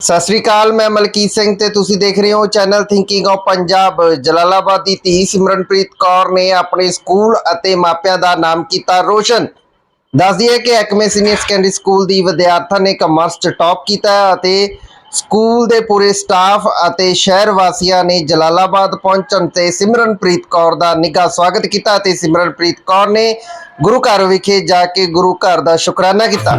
ਸਤਿ ਸ੍ਰੀ ਅਕਾਲ, ਮੈਂ ਮਲਕੀਤ ਸਿੰਘ ਤੇ ਤੁਸੀਂ ਦੇਖ ਰਹੇ ਹੋ channel thinking of Punjab. Jalalabad ਦੀ ਧੀ ਸਿਮਰਨਪ੍ਰੀਤ ਕੌਰ ਨੇ ਆਪਣੇ ਸਕੂਲ ਅਤੇ ਮਾਪਿਆਂ ਦਾ ਨਾਮ ਕੀਤਾ ਰੋਸ਼ਨ। ਦੱਸਦੀ ਹੈ ਕਿ ਐਕਮੇ ਸੀਨੀਅਰ ਸੈਕੰਡਰੀ ਸਕੂਲ ਦੀ ਵਿਦਿਆਰਥਣ ਨੇ ਕਮਰਸ ਚ ਟੌਪ ਕੀਤਾ ਅਤੇ ਸਕੂਲ ਦੇ ਪੂਰੇ ਸਟਾਫ ਅਤੇ ਸ਼ਹਿਰ ਵਾਸੀਆਂ ਨੇ ਜਲਾਲਾਬਾਦ ਪਹੁੰਚਣ ਤੇ ਸਿਮਰਨਪ੍ਰੀਤ ਕੌਰ ਦਾ ਨਿੱਘਾ ਸਵਾਗਤ ਕੀਤਾ ਅਤੇ ਸਿਮਰਨਪ੍ਰੀਤ ਕੌਰ ਨੇ ਗੁਰੂ ਘਰ ਵਿਖੇ ਜਾ ਕੇ ਗੁਰੂ ਘਰ ਦਾ ਸ਼ੁਕਰਾਨਾ ਕੀਤਾ।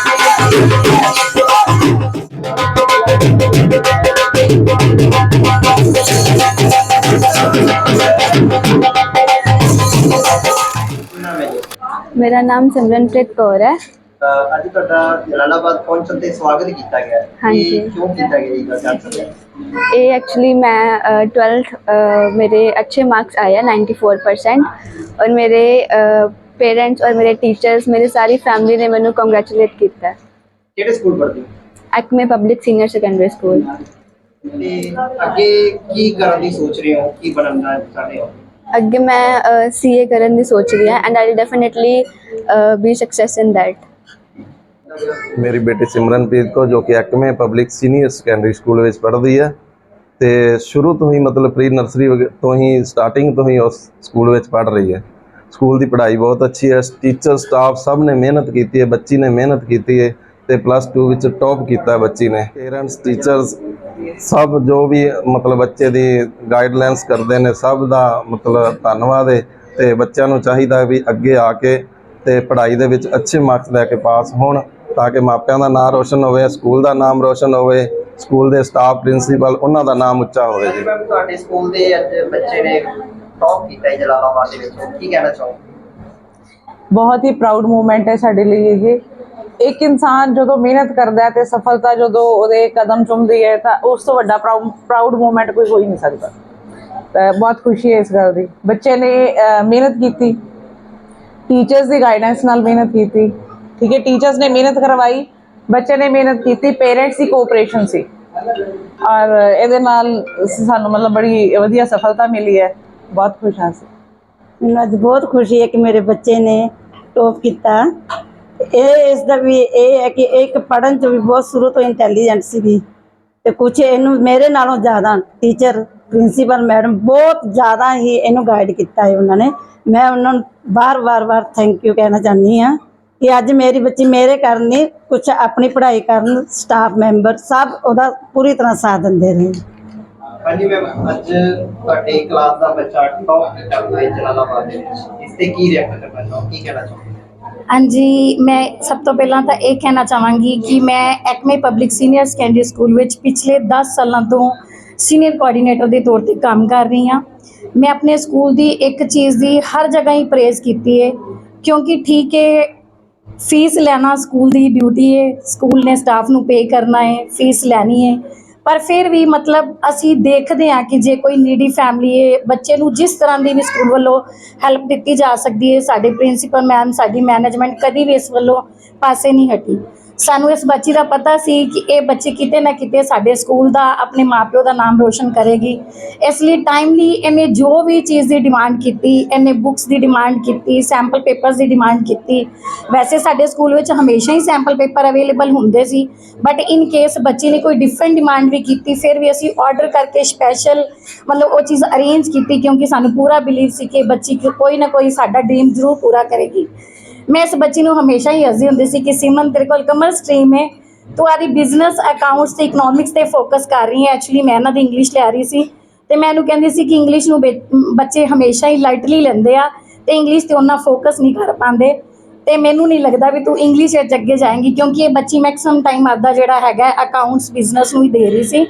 ਮੇਰਾ ਨਾਮ ਸਿਮਰਨਪ੍ਰੀਤ ਕੌਰ ਹੈ। ਅਹ ਅੱਜ ਤੁਹਾਡਾ ਜਲਾਲਾਬਾਦ ਪਹੁੰਚਣ ਤੇ ਸਵਾਗਤ ਕੀਤਾ ਗਿਆ। ਹੈ। ਹਾਂਜੀ। ਇਹ ਕਿਉਂ ਕੀਤਾ ਗਿਆ ਇਹ ਗੱਲ ਜਾਣ ਸਕਦੇ ਹਾਂ? ਇਹ ਐਕਚੁਅਲੀ ਮੈਂ ਅ, 12th ਅ, ਮੇਰੇ ਅੱਛੇ ਮਾर्क्स आए हैं 94% और मेरे पेरेंट्स और मेरे टीचर्स मेरी सारी फैमिली ने ਮੈਨੂੰ ਕੰਗ੍ਰੈਚੁਲੇਟ ਕੀਤਾ। ਕਿਹੜੇ ਸਕੂਲ ਪੜ੍ਹਦੇ ਹੋ? Acme public senior secondary school ਤੇ ਅੱਗੇ ਕੀ ਕਰਨ ਦੀ ਸੋਚ ਰਹੇ ਹੋ? ਕੀ ਬਣਨਾ ਚਾਹੁੰਦੇ ਹੋ? ਅੱਗੇ ਮੈਂ ਸੀਏ ਕਰਨ ਦੀ ਸੋਚ ਰਹੀ ਹਾਂ and I will definitely be success in that ਮੇਰੀ ਬੇਟੀ ਸਿਮਰਨਪ੍ਰੀਤ ਕੋ ਜੋ ਕਿ Acme public senior secondary school ਵਿੱਚ ਪੜ੍ਹਦੀ ਹੈ ਤੇ ਸ਼ੁਰੂ ਤੋਂ ਹੀ ਮਤਲਬ ਪ੍ਰੀ ਨਰਸਰੀ ਤੋਂ ਹੀ ਸਟਾਰਟਿੰਗ ਤੋਂ ਹੀ ਉਸ ਸਕੂਲ ਵਿੱਚ ਪੜ੍ਹ ਰਹੀ ਹੈ। ਸਕੂਲ ਦੀ ਪੜ੍ਹਾਈ ਬਹੁਤ ਅੱਛੀ ਹੈ ਟੀਚਰ ਸਟਾਫ ਸਭ ਨੇ ਮਿਹਨਤ ਕੀਤੀ ਹੈ, ਬੱਚੀ ਨੇ ਮਿਹਨਤ ਕੀਤੀ ਹੈ। ਤੇ ਪਲੱਸ 2 ਵਿੱਚ ਟੌਪ ਕੀਤਾ ਬੱਚੀ ਨੇ। ਪੇਰੈਂਟਸ ਟੀਚਰਸ ਸਭ ਜੋ ਵੀ ਮਤਲਬ ਬੱਚੇ ਦੀ ਗਾਈਡਲਾਈਨਸ ਕਰਦੇ ਨੇ ਸਭ ਦਾ ਮਤਲਬ ਧੰਨਵਾਦ ਹੈ ਤੇ ਬੱਚਿਆਂ ਨੂੰ ਚਾਹੀਦਾ ਵੀ ਅੱਗੇ ਆ ਕੇ ਤੇ ਪੜ੍ਹਾਈ ਦੇ ਵਿੱਚ ਅੱਛੇ ਮਾਰਕਸ ਲੈ ਕੇ ਪਾਸ ਹੋਣ ਤਾਂ ਕਿ ਮਾਪਿਆਂ ਦਾ ਨਾਮ ਰੋਸ਼ਨ ਹੋਵੇ ਸਕੂਲ ਦਾ ਨਾਮ ਰੋਸ਼ਨ ਹੋਵੇ ਸਕੂਲ ਦੇ ਸਟਾਫ ਪ੍ਰਿੰਸੀਪਲ ਉਹਨਾਂ ਦਾ ਨਾਮ ਉੱਚਾ ਹੋਵੇ ਜੀ। ਤੁਹਾਡੇ ਸਕੂਲ ਦੇ ਅੱਜ ਬੱਚੇ ਨੇ ਟੌਪ ਕੀਤਾ ਹੈ ਜਲਾਲਾਬਾਦ ਦੇ ਵਿੱਚ। ਕੀ ਕਹਿਣਾ ਚਾਹੋ ਬਹੁਤ ਹੀ ਪ੍ਰਾਊਡ ਮੂਮੈਂਟ ਹੈ ਸਾਡੇ ਲਈ ਇਹ। ਇੱਕ ਇਨਸਾਨ ਜਦੋਂ ਮਿਹਨਤ ਕਰਦਾ ਹੈ ਤੇ ਸਫਲਤਾ ਜਦੋਂ ਉਹਦੇ ਕਦਮ ਚੁੰਮਦੀ ਹੈ ਤਾਂ ਉਸ ਤੋਂ ਵੱਡਾ ਪ੍ਰਾਊਡ ਮੂਮੈਂਟ ਕੋਈ ਹੋ ਹੀ ਨਹੀਂ ਸਕਦਾ। ਬਹੁਤ ਖੁਸ਼ੀ ਹੈ ਇਸ ਗੱਲ ਦੀ। ਬੱਚੇ ਨੇ ਮਿਹਨਤ ਕੀਤੀ। ਟੀਚਰਸ ਦੀ ਗਾਈਡੈਂਸ ਨਾਲ ਮਿਹਨਤ ਕੀਤੀ। ਠੀਕ ਹੈ ਟੀਚਰਸ ਨੇ ਮਿਹਨਤ ਕਰਵਾਈ। ਬੱਚੇ ਨੇ ਮਿਹਨਤ ਕੀਤੀ। ਪੇਰੈਂਟਸ ਦੀ ਕੋਆਪਰੇਸ਼ਨ ਸੀ। ਔਰ ਇਹਦੇ ਨਾਲ ਸਾਨੂੰ ਮਤਲਬ ਬੜੀ ਵਧੀਆ ਸਫਲਤਾ ਮਿਲੀ ਹੈ। ਬਹੁਤ ਖੁਸ਼ ਹਾਂ ਅਸੀਂ। ਮੈਨੂੰ ਅੱਜ ਬਹੁਤ ਖੁਸ਼ੀ ਹੈ ਕਿ ਮੇਰੇ ਬੱਚੇ ਨੇ ਟੋਪ ਕੀਤਾ। ਇਹ ਇਸ ਦਾ ਵੀ ਇਹ ਹੈ ਕਿ ਇੱਕ ਪੜਨ ਚ ਵੀ ਬਹੁਤ ਸ਼ੁਰੂ ਤੋਂ ਇੰਟੈਲੀਜੈਂਟ ਸੀਗੀ। ਤੇ ਕੁਝ ਇਹਨੂੰ ਮੇਰੇ ਨਾਲੋਂ ਜ਼ਿਆਦਾ ਟੀਚਰ ਪ੍ਰਿੰਸੀਪਲ ਮੈਡਮ ਬਹੁਤ ਜ਼ਿਆਦਾ ਹੀ ਇਹਨੂੰ ਗਾਈਡ ਕੀਤਾ ਹੈ ਉਹਨਾਂ ਨੇ। ਮੈਂ ਉਹਨਾਂ ਨੂੰ ਬਾਰ-ਬਾਰ ਬਾਰ ਥੈਂਕ ਯੂ ਕਹਿਣਾ ਚਾਹੁੰਦੀ ਹਾਂ ਕਿ ਅੱਜ ਮੇਰੀ ਬੱਚੀ ਮੇਰੇ ਕਾਰਨ ਨਹੀਂ ਕੁਝ ਆਪਣੀ ਪੜ੍ਹਾਈ ਕਰਨ ਸਟਾਫ ਮੈਂਬਰ ਸਭ ਉਹਦਾ ਪੂਰੀ ਤਰ੍ਹਾਂ ਸਾਥ ਦਿੰਦੇ ਰਹੇ। ਹਾਂਜੀ ਮੈਮ ਅੱਜ ਤੁਹਾਡੇ ਕਲਾਸ ਦਾ ਬੱਚਾ ਟੌਪ ਕੀਤਾ ਹੋਇਆ ਹੈ ਜਲਾਲਾਬਾਦ ਦੇ ਵਿੱਚ। ਇਸ ਤੇ ਕੀ ਰਿਐਕਟ ਕਰਨਾ ਚਾਹੋ ਕੀ ਕਹਿਣਾ ਚਾਹੋ ਹਾਂਜੀ, ਮੈਂ ਸਭ ਤੋਂ ਪਹਿਲਾਂ ਤਾਂ ਇਹ ਕਹਿਣਾ ਚਾਹਾਂਗੀ ਕਿ ਮੈਂ Acme public senior secondary school ਵਿੱਚ ਪਿਛਲੇ 10 ਸਾਲਾਂ ਤੋਂ ਸੀਨੀਅਰ ਕੋਆਰਡੀਨੇਟਰ ਦੇ ਤੌਰ ਤੇ ਕੰਮ ਕਰ ਰਹੀ ਹਾਂ। ਮੈਂ ਆਪਣੇ ਸਕੂਲ ਦੀ ਇੱਕ ਚੀਜ਼ ਦੀ ਹਰ ਜਗ੍ਹਾ ਹੀ ਪ੍ਰੇਜ਼ ਕੀਤੀ ਹੈ ਕਿਉਂਕਿ ਠੀਕ ਹੈ ਫੀਸ ਲੈਣਾ ਸਕੂਲ ਦੀ ਡਿਊਟੀ ਹੈ ਸਕੂਲ ਨੇ ਸਟਾਫ ਨੂੰ ਪੇ ਕਰਨਾ ਹੈ ਫੀਸ ਲੈਣੀ ਹੈ ਪਰ ਫਿਰ ਵੀ ਮਤਲਬ ਅਸੀਂ ਦੇਖਦੇ ਹਾਂ ਕਿ ਜੇ ਕੋਈ ਨੀਡੀ ਫੈਮਿਲੀ ਹੈ, ਬੱਚੇ ਨੂੰ ਜਿਸ ਤਰ੍ਹਾਂ ਦੀ ਵੀ ਸਕੂਲ ਵੱਲੋਂ ਹੈਲਪ ਦਿੱਤੀ ਜਾ ਸਕਦੀ ਹੈ, ਸਾਡੇ ਪ੍ਰਿੰਸੀਪਲ ਮੈਮ ਸਾਡੀ ਮੈਨੇਜਮੈਂਟ ਕਦੀ ਵੀ ਇਸ ਵੱਲੋਂ ਪਾਸੇ ਨਹੀਂ ਹਟੀ। ਸਾਨੂੰ ਇਸ ਬੱਚੀ ਦਾ ਪਤਾ ਸੀ ਕਿ ਇਹ ਬੱਚੀ ਕਿਤੇ ਨਾ ਕਿਤੇ ਸਾਡੇ ਸਕੂਲ ਦਾ, ਆਪਣੇ ਮਾਪਿਓ ਦਾ ਨਾਮ ਰੋਸ਼ਨ ਕਰੇਗੀ। ਇਸ ਲਈ ਟਾਈਮਲੀ ਇਹਨੇ ਜੋ ਵੀ ਚੀਜ਼ ਦੀ ਡਿਮਾਂਡ ਕੀਤੀ, ਇਹਨੇ ਬੁੱਕਸ ਦੀ ਡਿਮਾਂਡ ਕੀਤੀ ਸੈਂਪਲ ਪੇਪਰਸ ਦੀ ਡਿਮਾਂਡ ਕੀਤੀ। ਵੈਸੇ ਸਾਡੇ ਸਕੂਲ ਵਿੱਚ ਹਮੇਸ਼ਾ ਹੀ ਸੈਂਪਲ ਪੇਪਰ ਅਵੇਲੇਬਲ ਹੁੰਦੇ ਸੀ ਬਟ ਇਨ ਕੇਸ ਬੱਚੀ ਨੇ ਕੋਈ ਡਿਫਰੈਂਟ ਡਿਮਾਂਡ ਵੀ ਕੀਤੀ, ਫਿਰ ਵੀ ਅਸੀਂ ਆਰਡਰ ਕਰਕੇ ਸਪੈਸ਼ਲ ਮਤਲਬ ਉਹ ਚੀਜ਼ ਅਰੇਂਜ ਕੀਤੀ, ਕਿਉਂਕਿ ਸਾਨੂੰ ਪੂਰਾ ਬਿਲੀਵ ਸੀ ਕਿ ਬੱਚੀ ਕੋਈ ਨਾ ਕੋਈ ਸਾਡਾ ਡ੍ਰੀਮ ਜ਼ਰੂਰ ਪੂਰਾ ਕਰੇਗੀ। ਮੈਂ ਇਸ ਬੱਚੀ ਨੂੰ ਹਮੇਸ਼ਾ ਹੀ ਹੱਸਦੀ ਹੁੰਦੀ ਸੀ ਕਿ ਸਿਮਨ ਤੇਰੇ ਕੋਲ ਕਮਰਸ ਸਟਰੀਮ ਹੈ। ਤੂੰ ਆਦੀ ਬਿਜ਼ਨਸ ਅਕਾਊਂਟਸ ਤੇ ਇਕਨੋਮਿਕਸ ਤੇ ਫੋਕਸ ਕਰ ਰਹੀ ਹੈ। ਐਕਚੁਅਲੀ ਮੈਂ ਇਹਨਾਂ ਦੀ ਇੰਗਲਿਸ਼ ਲੈ ਰਹੀ ਸੀ। ਤੇ ਮੈਂ ਇਹਨੂੰ ਕਹਿੰਦੀ ਸੀ ਕਿ ਇੰਗਲਿਸ਼ ਨੂੰ ਬੱਚ- ਬੱਚੇ ਹਮੇਸ਼ਾ ਹੀ ਲਾਈਟਲੀ ਲੈਂਦੇ ਆ ਤੇ ਇੰਗਲਿਸ਼ ਤੇ ਉਹਨਾਂ ਫੋਕਸ ਨਹੀਂ ਕਰ ਪਾਉਂਦੇ। ਤੇ ਮੈਨੂੰ ਨਹੀਂ ਲੱਗਦਾ ਵੀ ਤੂੰ ਇੰਗਲਿਸ਼ ਵਿੱਚ ਅੱਗੇ ਜਾਏਂਗੀ, ਕਿਉਂਕਿ ਇਹ ਬੱਚੀ ਮੈਕਸਿਮਮ ਟਾਈਮ ਆਪਦਾ ਜਿਹੜਾ ਹੈਗਾ ਅਕਾਊਂਟਸ ਬਿਜ਼ਨਸ ਨੂੰ ਹੀ ਦੇ ਰਹੀ ਸੀ।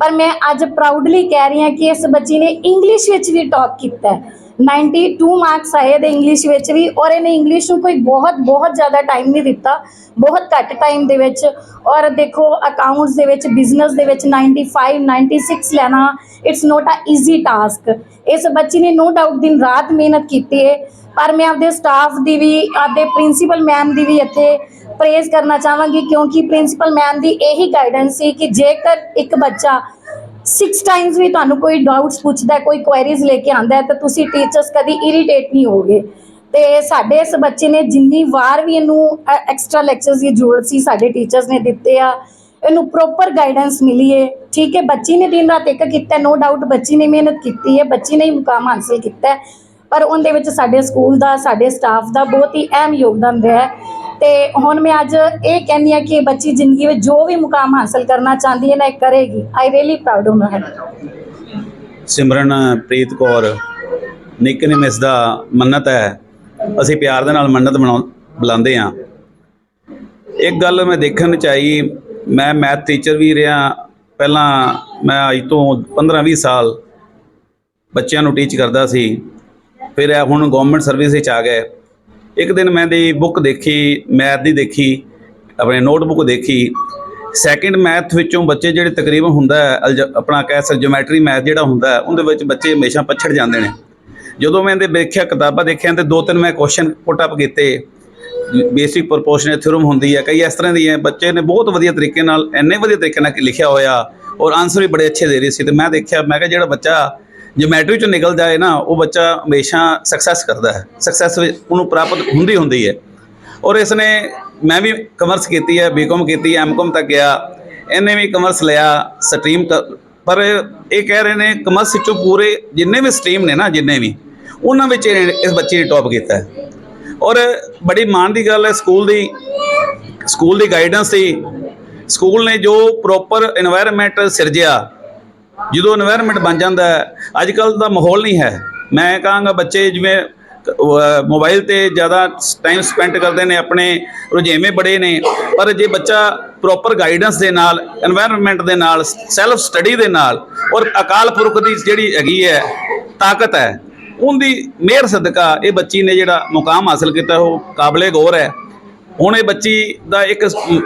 ਪਰ ਮੈਂ ਅੱਜ ਪ੍ਰਾਊਡਲੀ ਕਹਿ ਰਹੀ ਹਾਂ ਕਿ ਇਸ ਬੱਚੀ ਨੇ ਇੰਗਲਿਸ਼ ਵਿੱਚ ਵੀ ਟੌਪ ਕੀਤਾ ਹੈ। 92 ਮਾਰਕਸ ਆਏ ਦੇ ਇੰਗਲਿਸ਼ ਵਿੱਚ ਵੀ ਔਰ ਇਹਨੇ ਇੰਗਲਿਸ਼ ਨੂੰ ਕੋਈ ਬਹੁਤ ਬਹੁਤ ਜ਼ਿਆਦਾ ਟਾਈਮ ਨਹੀਂ ਦਿੱਤਾ, ਬਹੁਤ ਘੱਟ ਟਾਈਮ ਦੇ ਵਿੱਚ ਔਰ ਦੇਖੋ ਅਕਾਊਂਟਸ ਦੇ ਵਿੱਚ ਬਿਜ਼ਨਸ ਦੇ ਵਿੱਚ 95 96 ਲੈਣਾ it's not a easy task ਇਸ ਬੱਚੀ ਨੇ ਨੋ ਡਾਊਟ ਦਿਨ ਰਾਤ ਮਿਹਨਤ ਕੀਤੀ ਹੈ ਪਰ ਮੈਂ ਆਪਦੇ ਸਟਾਫ ਦੀ ਵੀ, ਆਪਦੇ ਪ੍ਰਿੰਸੀਪਲ ਮੈਮ ਦੀ ਵੀ ਇੱਥੇ ਪ੍ਰੇਜ਼ ਕਰਨਾ ਚਾਹਾਂਗੀ ਕਿਉਂਕਿ ਪ੍ਰਿੰਸੀਪਲ ਮੈਮ ਦੀ ਇਹੀ ਗਾਈਡੈਂਸ ਸੀ ਕਿ ਜੇਕਰ ਇੱਕ ਬੱਚਾ 6 ਟਾਈਮਸ ਵੀ ਤੁਹਾਨੂੰ ਕੋਈ ਡਾਊਟਸ ਪੁੱਛਦਾ, ਕੋਈ ਕੁਐਰੀਜ਼ ਲੈ ਕੇ ਆਂਦਾ ਤਾਂ ਤੁਸੀਂ ਟੀਚਰਸ ਕਦੀ ਇਰੀਟੇਟ ਨਹੀਂ ਹੋਗੇ ਤੇ ਸਾਡੇ ਇਸ ਬੱਚੇ ਨੇ ਜਿੰਨੀ ਵਾਰ ਵੀ ਇਹਨੂੰ ਐਕਸਟਰਾ ਲੈਕਚਰਸ ਦੀ ਜ਼ਰੂਰਤ ਸੀ, ਸਾਡੇ ਟੀਚਰਸ ਨੇ ਦਿੱਤੇ ਆ। ਇਹਨੂੰ ਪ੍ਰੋਪਰ ਗਾਈਡੈਂਸ ਮਿਲੀ ਹੈ ਠੀਕ ਹੈ, ਬੱਚੀ ਨੇ ਦਿਨ ਰਾਤ ਇੱਕ ਕੀਤਾ ਨੋ ਡਾਊਟ ਬੱਚੀ ਨੇ ਮਿਹਨਤ ਕੀਤੀ ਹੈ ਬੱਚੀ ਨੇ ਹੀ ਮੁਕਾਮ ਹਾਸਲ ਕੀਤਾ ਪਰ ਉਹਦੇ ਵਿੱਚ ਸਾਡੇ ਸਕੂਲ ਦਾ, ਸਾਡੇ ਸਟਾਫ ਦਾ ਬਹੁਤ ਹੀ ਅਹਿਮ ਯੋਗਦਾਨ ਰਿਹਾ ਹੈ। ਤੇ ਹੁਣ ਮੈਂ ਅੱਜ ਇਹ ਕਹਿੰਦੀ ਆ ਕਿ ਇਹ ਬੱਚੀ ਜ਼ਿੰਦਗੀ ਵਿੱਚ ਜੋ ਵੀ ਮੁਕਾਮ ਹਾਸਲ ਕਰਨਾ ਚਾਹੁੰਦੀ ਹੈ ਨਾ ਇਹ ਕਰੇਗੀ। I really proud of her Simranpreet Kaur nickname ਇਸ ਦਾ ਮੰਨਤ ਹੈ। ਅਸੀਂ ਪਿਆਰ ਦੇ ਨਾਲ ਮੰਨਤ ਬਣਾਉ, ਬੁਲਾਉਂਦੇ ਹਾਂ। ਇੱਕ ਗੱਲ ਮੈਂ ਦੇਖਣ ਚ ਆਈ, ਮੈਂ ਮੈਥ ਟੀਚਰ ਵੀ ਰਿਹਾ। ਪਹਿਲਾਂ ਮੈਂ ਅੱਜ ਤੋਂ 15-20 ਸਾਲ ਬੱਚਿਆਂ ਨੂੰ ਟੀਚ ਕਰਦਾ ਸੀ। ਫਿਰ ਹੁਣ ਗਵਰਨਮੈਂਟ ਸਰਵਿਸ ਵਿੱਚ ਆ ਗਏ ਇੱਕ ਦਿਨ ਮੈਂ ਦੀ ਬੁੱਕ ਦੇਖੀ ਮੈਥ ਦੀ ਦੇਖੀ, ਆਪਣੇ ਨੋਟਬੁੱਕ ਦੇਖੀ। ਸੈਕਿੰਡ ਮੈਥ ਵਿੱਚੋਂ ਬੱਚੇ ਜਿਹੜੇ ਤਕਰੀਬਨ ਹੁੰਦਾ ਅਲਜ- ਆਪਣਾ ਕਹਿ ਸਕਦੇ ਜਿਓਮੈਟਰੀ ਮੈਥ ਜਿਹੜਾ ਹੁੰਦਾ ਉਹਦੇ ਵਿੱਚ ਬੱਚੇ ਹਮੇਸ਼ਾ ਪਛੜ ਜਾਂਦੇ ਨੇ। ਜਦੋਂ ਮੈਂ ਇਹਦੇ ਦੇਖਿਆ ਕਿਤਾਬਾਂ ਦੇਖਿਆ ਤੇ ਦੋ ਤਿੰਨ ਮੈਂ ਕੁਐਸਚਨ ਪੁੱਟ ਅਪ ਕੀਤੇ। ਬੇਸਿਕ ਪ੍ਰੋਪੋਰਸ਼ਨਲ ਥਿਊਰਮ ਹੁੰਦੀ ਹੈ, ਕਈ ਇਸ ਤਰ੍ਹਾਂ ਦੀ ਹੈ, ਬੱਚੇ ਨੇ ਬਹੁਤ ਵਧੀਆ ਤਰੀਕੇ ਨਾਲ, ਇੰਨੇ ਵਧੀਆ ਤਰੀਕੇ ਨਾਲ ਲਿਖਿਆ ਹੋਇਆ ਔਰ ਆਨਸਰ ਵੀ ਬੜੇ ਅੱਛੇ ਦੇ ਰਹੇ ਸੀ। ਤੇ ਮੈਂ ਦੇਖਿਆ, ਮੈਂ ਕਿਹਾ ਜਿਹੜਾ ਬੱਚਾ ਜੇ ਮੈਟ੍ਰਿਕ ਚੋਂ ਨਿਕਲ ਜਾਏ ਨਾ, ਉਹ ਬੱਚਾ ਹਮੇਸ਼ਾ ਸਕਸੈਸ ਕਰਦਾ ਹੈ। ਸਕਸੈਸ ਉਹਨੂੰ ਪ੍ਰਾਪਤ ਹੁੰਦੀ ਹੁੰਦੀ ਹੈ। ਔਰ ਇਸ ਨੇ ਮੈਂ ਵੀ ਕਮਰਸ ਕੀਤੀ ਹੈ ਬੀਕਾਮ ਕੀਤੀ ਹੈ ਐਮਕਾਮ ਤੱਕ ਗਿਆ। ਇਹਨੇ ਵੀ ਕਮਰਸ ਲਿਆ ਸਟ੍ਰੀਮ ਪਰ ਇਹ ਕਹਿ ਰਹੇ ਨੇ ਕਮਰਸ 'ਚੋਂ ਪੂਰੇ ਜਿੰਨੇ ਵੀ ਸਟਰੀਮ ਨੇ ਨਾ, ਜਿੰਨੇ ਵੀ, ਉਹਨਾਂ ਵਿੱਚ ਇਸ ਬੱਚੇ ਨੇ ਟੌਪ ਕੀਤਾ ਔਰ ਬੜੀ ਮਾਣ ਦੀ ਗੱਲ ਹੈ ਸਕੂਲ ਦੀ ਸਕੂਲ ਦੀ ਗਾਈਡੈਂਸ ਸੀ ਸਕੂਲ ਨੇ ਜੋ ਪ੍ਰੋਪਰ এনवायरमेंट ਸਿਰਜਿਆ ਜਦੋਂ এনवायरमेंट ਬਣ ਜਾਂਦਾ ਅੱਜ ਕੱਲ ਦਾ ਮਾਹੌਲ ਨਹੀਂ ਹੈ। ਮੈਂ ਕਹਾਂਗਾ ਬੱਚੇ ਜਿਵੇਂ ਮੋਬਾਈਲ ਤੇ ਜ਼ਿਆਦਾ ਟਾਈਮ ਸਪੈਂਡ ਕਰਦੇ ਨੇ, ਆਪਣੇ ਰੁਝੇਵੇਂ ਬੜੇ ਨੇ, ਪਰ ਜੇ ਬੱਚਾ ਪ੍ਰੋਪਰ ਗਾਈਡੈਂਸ ਦੇ ਨਾਲ এনवायरमेंट ਦੇ ਨਾਲ ਸੈਲਫ ਸਟੱਡੀ ਦੇ ਨਾਲ ਔਰ ਅਕਾਲ ਪੁਰਖ ਦੀ ਜਿਹੜੀ ਹੈਗੀ ਹੈ, ਤਾਕਤ ਹੈ, ਉਹਦੀ ਮਿਹਰ ਸਦਕਾ ਇਹ ਬੱਚੀ ਨੇ ਜਿਹੜਾ ਮੁਕਾਮ ਹਾਸਲ ਕੀਤਾ, ਉਹ ਕਾਬਲੇ ਗੌਰ ਹੈ। ਹੁਣ ਇਹ ਬੱਚੀ ਦਾ ਇੱਕ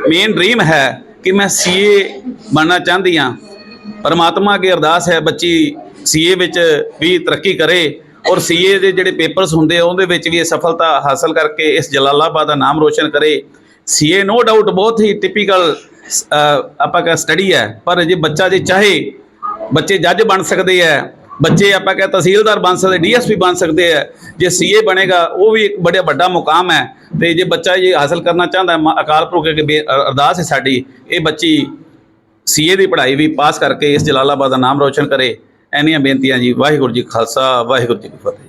ਮੇਨ ਡ੍ਰੀਮ ਹੈ ਕਿ ਮੈਂ ਸੀਏ ਬਣਨਾ ਚਾਹੁੰਦੀ ਆ ਪਰਮਾਤਮਾ ਅੱਗੇ ਅਰਦਾਸ ਹੈ ਬੱਚੀ ਸੀਏ ਵਿੱਚ ਵੀ ਤਰੱਕੀ ਕਰੇ ਔਰ ਸੀਏ ਦੇ ਜਿਹੜੇ ਪੇਪਰਸ ਹੁੰਦੇ ਆ, ਉਹਦੇ ਵਿੱਚ ਵੀ ਇਹ ਸਫਲਤਾ ਹਾਸਲ ਕਰਕੇ ਇਸ ਜਲਾਲਾਬਾਦ ਦਾ ਨਾਮ ਰੋਸ਼ਨ ਕਰੇ। ਸੀਏ ਨੋ ਡਾਊਟ ਬਹੁਤ ਹੀ ਟਿਪੀਕਲ ਆਪਾਂ ਕਹ ਸਟੱਡੀ ਹੈ, ਪਰ ਜੇ ਬੱਚਾ ਜੇ ਚਾਹੇ, ਬੱਚੇ ਜੱਜ ਬਣ ਸਕਦੇ ਆ ਬੱਚੇ ਆਪਾਂ ਕਹ ਤਹਿਸੀਲਦਾਰ ਬਣ ਸਕਦੇ, ਡੀਐਸਪੀ ਬਣ ਸਕਦੇ ਆ ਜੇ ਸੀਏ ਬਣੇਗਾ, ਉਹ ਵੀ ਇੱਕ ਬੜਾ ਵੱਡਾ ਮੁਕਾਮ ਹੈ। ਤੇ ਜੇ ਬੱਚਾ ਇਹ ਹਾਸਲ ਕਰਨਾ ਚਾਹੁੰਦਾ ਮ- ਅਕਾਲ ਪੁਰਖ ਅੱਗੇ ਅਰਦਾਸ ਹੈ ਸਾਡੀ, ਇਹ ਬੱਚੀ ਸੀਏ ਦੀ ਪੜ੍ਹਾਈ ਵੀ ਪਾਸ ਕਰਕੇ ਇਸ ਜਲਾਲਾਬਾਦ ਦਾ ਨਾਮ ਰੋਸ਼ਨ ਕਰੇ ਐਨੀਆਂ ਬੇਨਤੀਆਂ ਜੀ, ਵਾਹਿਗੁਰੂ ਜੀ ਖਾਲਸਾ, ਵਾਹਿਗੁਰੂ ਜੀ ਕੀ ਫਤਿਹ।